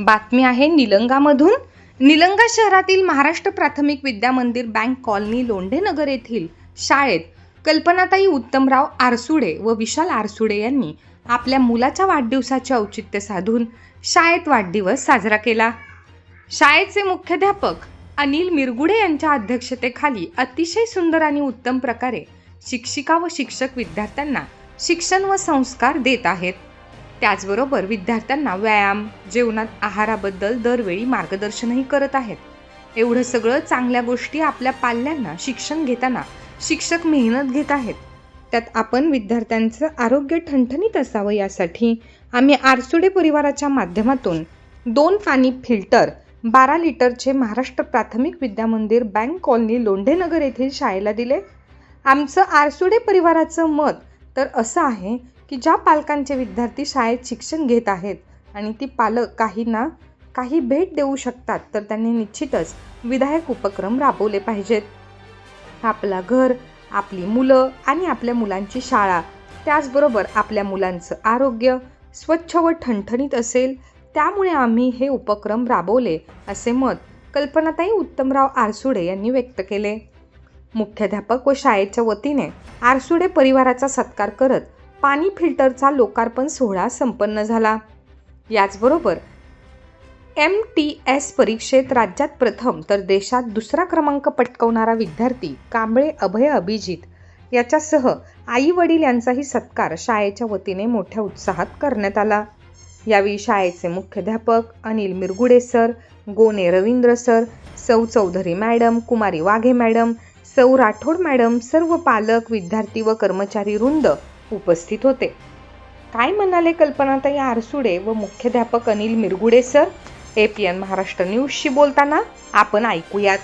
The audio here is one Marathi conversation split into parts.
बातमी आहे निलंगामधून. निलंगा शहरातील महाराष्ट्र प्राथमिक विद्या मंदिर बँक कॉलनी लोंढेनगर येथील शाळेत कल्पनाताई उत्तमराव आरसुडे व विशाल आरसुडे यांनी आपल्या मुलाच्या वाढदिवसाचे औचित्य साधून शाळेत वाढदिवस साजरा केला. शाळेचे मुख्याध्यापक अनिल मिरगुडे यांच्या अध्यक्षतेखाली अतिशय सुंदर आणि उत्तम प्रकारे शिक्षिका व शिक्षक विद्यार्थ्यांना शिक्षण व संस्कार देत आहेत. त्याचबरोबर विद्यार्थ्यांना व्यायाम जेवणात आहाराबद्दल दरवेळी मार्गदर्शनही करत आहेत. एवढं सगळं चांगल्या गोष्टी आपल्या पाल्यांना शिक्षण घेताना शिक्षक मेहनत घेत आहेत. त्यात आपण विद्यार्थ्यांचं आरोग्य ठणठणीत असावं यासाठी आम्ही आरसुडे परिवाराच्या माध्यमातून दोन पाणी फिल्टर बारा लिटरचे महाराष्ट्र प्राथमिक विद्यामंदिर बँक कॉलनी लोंढेनगर येथील शाळेला दिले. आमचं आरसुडे परिवाराचं मत तर असं आहे की ज्या पालकांचे विद्यार्थी शाळेत शिक्षण घेत आहेत आणि ती पालक काहींना काही भेट देऊ शकतात तर त्यांनी निश्चितच विधायक उपक्रम राबवले पाहिजेत. आपला घर आपली मुलं आणि आपल्या मुलांची शाळा त्याचबरोबर आपल्या मुलांचं आरोग्य स्वच्छ व ठणठणीत असेल त्यामुळे आम्ही हे उपक्रम राबवले असे मत कल्पनाताई उत्तमराव आरसुडे यांनी व्यक्त केले. मुख्याध्यापक व शाळेच्या वतीने आरसुडे परिवाराचा सत्कार करत पाणी फिल्टरचा लोकार्पण सोहळा संपन्न झाला. याचबरोबर एम टी एस परीक्षेत राज्यात प्रथम तर देशात दुसरा क्रमांक पटकवणारा विद्यार्थी कांबळे अभय अभिजित याच्यासह आई वडील यांचाही सत्कार शाळेच्या वतीने मोठ्या उत्साहात करण्यात आला. यावेळी शाळेचे मुख्याध्यापक अनिल मिरगुडे सर गोने रवींद्र सर सौ चौधरी मॅडम कुमारी वाघे मॅडम सौ राठोड मॅडम सर्व पालक विद्यार्थी व कर्मचारी वृंद उपस्थित होते. काय म्हणाले कल्पनाताई आरसुडे व मुख्याध्यापक Anil Mirgude sir? A P N Maharashtra न्यूजशी बोलताना आपण ऐकूयात.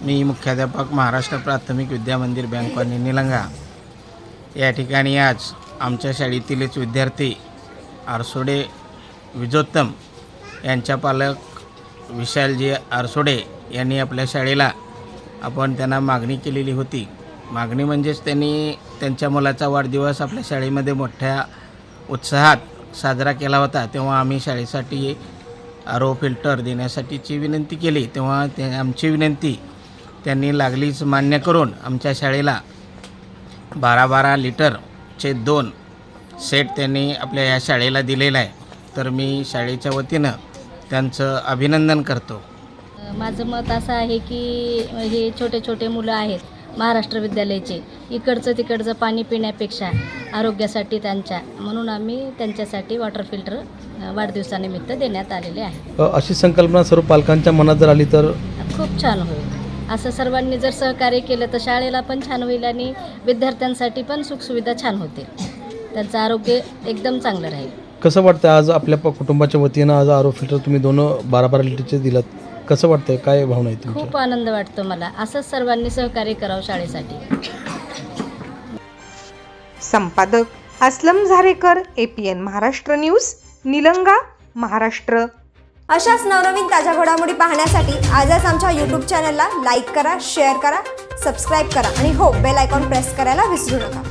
मी मुख्याध्यापक महाराष्ट्र प्राथमिक विद्या मंदिर बँक कॉलनी निलंगा. या ठिकाणी आज आमच्या शाळेतीलच विद्यार्थी आरसोडे विजोत्तम यांच्या पालक विशालजी आरसोडे यांनी आपल्या शाळेला आपण त्यांना मागणी केलेली होती. मागणी म्हणजेच त्यांनी त्यांच्या मुलाचा वाढदिवस आपल्या शाळेमध्ये मोठ्या उत्साहात साजरा केला होता. तेव्हा आम्ही शाळेसाठी आरो फिल्टर देण्यासाठीची विनंती केली. तेव्हा ते आमची विनंती त्यांनी लागलीच मान्य करून आमच्या शाळेला बारा बारा लिटरचे दोन सेट त्यांनी आपल्या या शाळेला दिलेला आहे. तर मी शाळेच्या वतीनं त्यांचं अभिनंदन करतो. माझं मत असं आहे की हे छोटे छोटे मुलं आहेत महाराष्ट्र विद्यालयाचे इकडचं तिकडचं पाणी पिण्यापेक्षा आरोग्यासाठी त्यांच्या म्हणून आम्ही त्यांच्यासाठी वॉटर फिल्टर वाढदिवसानिमित्त देण्यात आलेले आहे. अशी संकल्पना सर्व पालकांच्या मनात जर आली तर? खूप छान होईल. असं सर्वांनी जर सहकार्य केलं तर शाळेला पण छान होईल आणि विद्यार्थ्यांसाठी पण सुखसुविधा छान होतील त्यांचं आरोग्य एकदम चांगलं राहील. कसं वाटतं आज आपल्या प- कुटुंबाच्या वतीनं आज आरो फिल्टर तुम्ही दोन बारा बारा लिटरचे दिलात. कसं वाटतंय? काय भावना आहे तुमच्या? खूप आनंद वाटतो मला. असंच सर्वांनी सहकार्य करावं शाळेसाठी. संपादक Aslam Zarekar A P N Maharashtra news Nilanga Maharashtra. अशाच नवनवीन ताज्या घडामोडी पाहण्यासाठी आजच आमच्या यूट्यूब चॅनलला लाईक करा शेअर करा सबस्क्राईब करा आणि हो बेल आयकॉन प्रेस करायला विसरू नका.